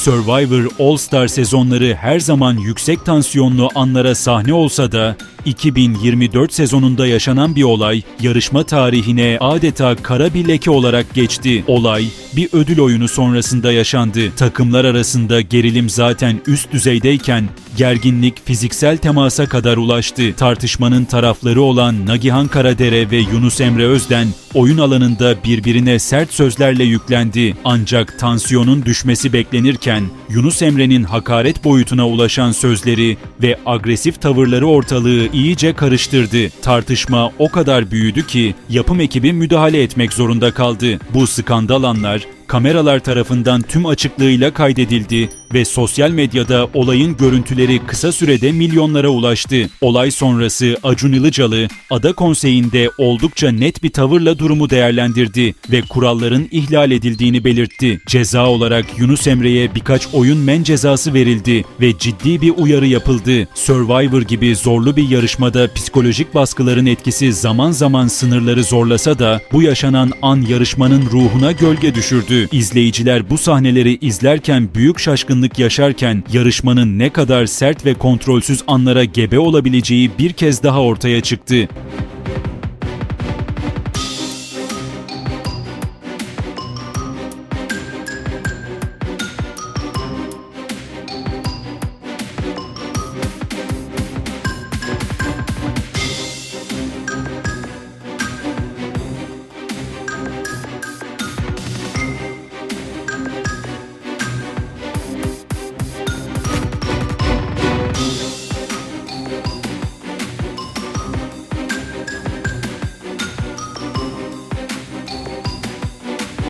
Survivor All Star sezonları her zaman yüksek tansiyonlu anlara sahne olsa da 2024 sezonunda yaşanan bir olay yarışma tarihine adeta kara bir leke olarak geçti. Olay bir ödül oyunu sonrasında yaşandı. Takımlar arasında gerilim zaten üst düzeydeyken gerginlik fiziksel temasa kadar ulaştı. Tartışmanın tarafları olan Nagihan Karadere ve Yunus Emre Özden oyun alanında birbirine sert sözlerle yüklendi. Ancak tansiyonun düşmesi beklenirken Yunus Emre'nin hakaret boyutuna ulaşan sözleri ve agresif tavırları ortalığı iyice karıştırdı. Tartışma o kadar büyüdü ki yapım ekibi müdahale etmek zorunda kaldı. Bu skandal anlar kameralar tarafından tüm açıklığıyla kaydedildi ve sosyal medyada olayın görüntüleri kısa sürede milyonlara ulaştı. Olay sonrası Acun Ilıcalı, Ada Konseyi'nde oldukça net bir tavırla durumu değerlendirdi ve kuralların ihlal edildiğini belirtti. Ceza olarak Yunus Emre'ye birkaç oyun men cezası verildi ve ciddi bir uyarı yapıldı. Survivor gibi zorlu bir yarışmada psikolojik baskıların etkisi zaman zaman sınırları zorlasa da bu yaşanan an yarışmanın ruhuna gölge düşürdü. İzleyiciler bu sahneleri izlerken büyük şaşkınlık yaşarken yarışmanın ne kadar sert ve kontrolsüz anlara gebe olabileceği bir kez daha ortaya çıktı.